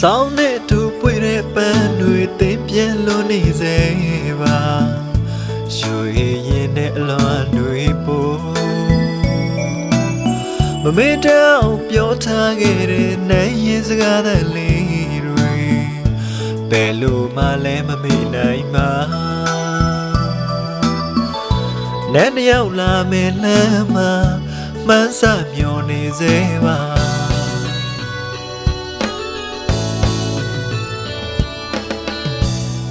ဆောင်းနဲ့တူပွေတဲ့ပန်းတွေတင်းပြဲလွန်နေစေပါရွှေရင်နဲ့အလွန်တွေပို့မမေ့တောင်ပြောထားခဲ့တဲ့နိုင်ရင်စကားသလေးတွေဘယ်လိုမှလည်းမမေ့နိုင်ပါနဲ့တယောက်လာမယ်လမ်းမှာမှန်းဆမျောနေစေပါ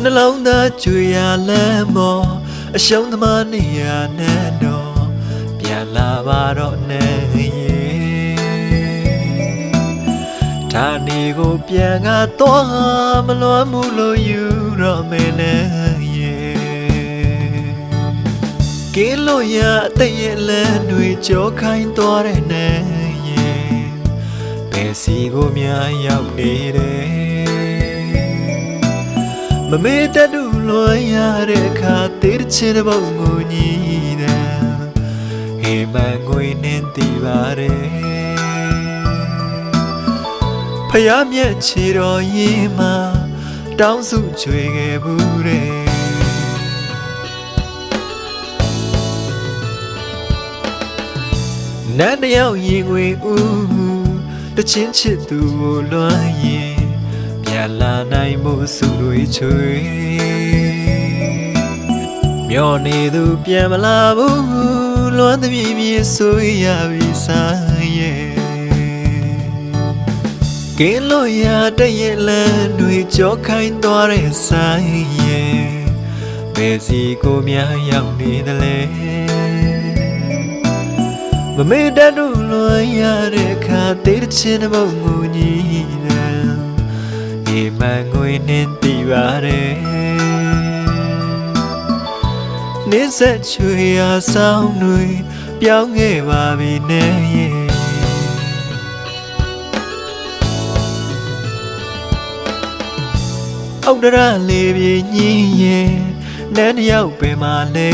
နှလုံးသားကြွေရလမ်းမော်အရှုံးသမားနေရနဲ့တော့ပြန်လာပါတော့နဲ့ရေဌာနေကိုပြန်ကားတော့မလွမ်းမှုလို့ယူတော့မယ်နဲ့ရေကင်းလို့ရအသက်ရဲ့လမ်းတွေကြောခိုင်းသွားတဲ့နဲ့ရေဘယ်စီကိုများရောက်နေတယ် မမေ့တတ်တူလွန်ရတဲ့အခါတေးတစ်ချင်တဲ့ပုံကိုညီးတယ်ဟေမန်ငွေနဲ့တီးပါတယ်ဖယားမြက်ချီတော်ရင်မှာတောင်းစုချွေခဲ့ဘူးတဲ့နန်းတယောက်ရင်ခွေဦးတချင်းချစ်သူကိုလွှမ်းရင်ပြန် လာနိုင်မှုစုတွေချွေမျောနေသူပြန်မလာဘူးလွမ်းသပြေးပြေးဆိုရပြီဆိုင်ရဲ့ကင်းလို့ရတဲ့ရဲ့လမ်းတွေကြောခိုင်းသွားတဲ့ဆိုင်ရဲ့ဘယ်စီကိုများရောက်နေသလဲမမေ့တတ်လို့လွန်ရတဲ့အခါတေးတစ်ချင်းတစ်ပုံကို ညီးတယ်ဒီမန်ငွေနှင်းတီပါတယ်နေဆက်ချွေရာဆောင်တွေပြောင်းခဲ့ပါပြီနဲ့ရဲ့အောက်တရလေးပြေညင်းရဲ့နန်းတစ်ယောက်ပဲမလဲ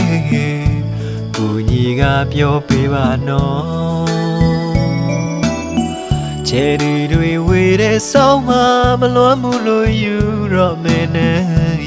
ကိုကြီးကပြောပေးပါနော် ချယ်ရီတွေဝေတဲ့ဆောင်းမှာမလွမ်းမှုလို့ယူတော့မင်းနဲ့